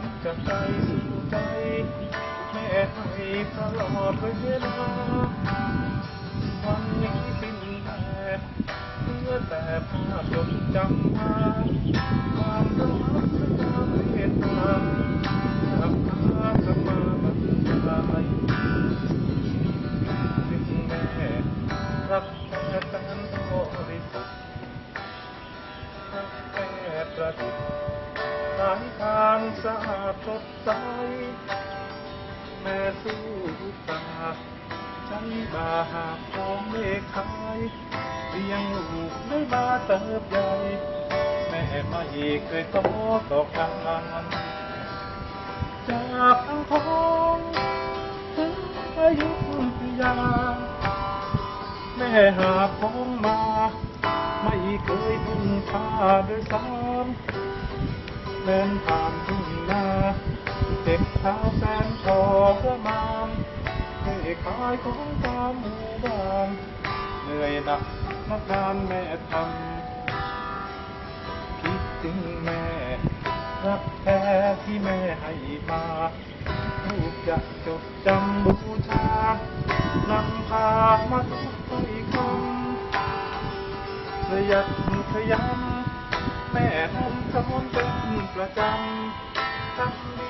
ดกับใจสู่ใจแม่ให้ตลอดเวลาวันนี้สิ้นแต่เมื่อแต่ภาพจดจำมาความรักความเมตตาหากพาสมาบันดาลสิ่งแม่รักแต่แสนบริสรักแต่ประเสะอาดสดใสแม่สู้ตาใช้บาหาของเลขายเลี้ยงลูกได้มาเติบใหญ่ แม่ไม่เคยต้อต่อการจากทางของถึงอายุทยา แม่หาของมา ไม่เคยพึ่งพาด้วยซ้ำเดินผ่านทุ่งนา เจ็เท้าแสนทรมานให้ขายของตามหมู่บ้านเหนื่อยหนักนักงานแม่ทำคิดถึงแม่ รักแท้ที่แม่ให้มาลูกจะจดจำบูชานำพามาทุกถ้อยคำประหยัดขยันแม่ทำสอนเป็นประจำทำดี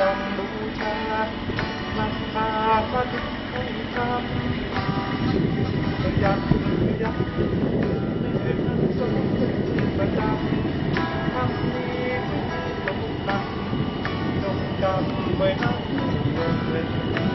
จดจำบูชานำพามาถึงให้คำประหยัดประหยัดไม่เป็นนักสนประจำทำนี้ไม่มีตกต่ำจงจำไว้นะ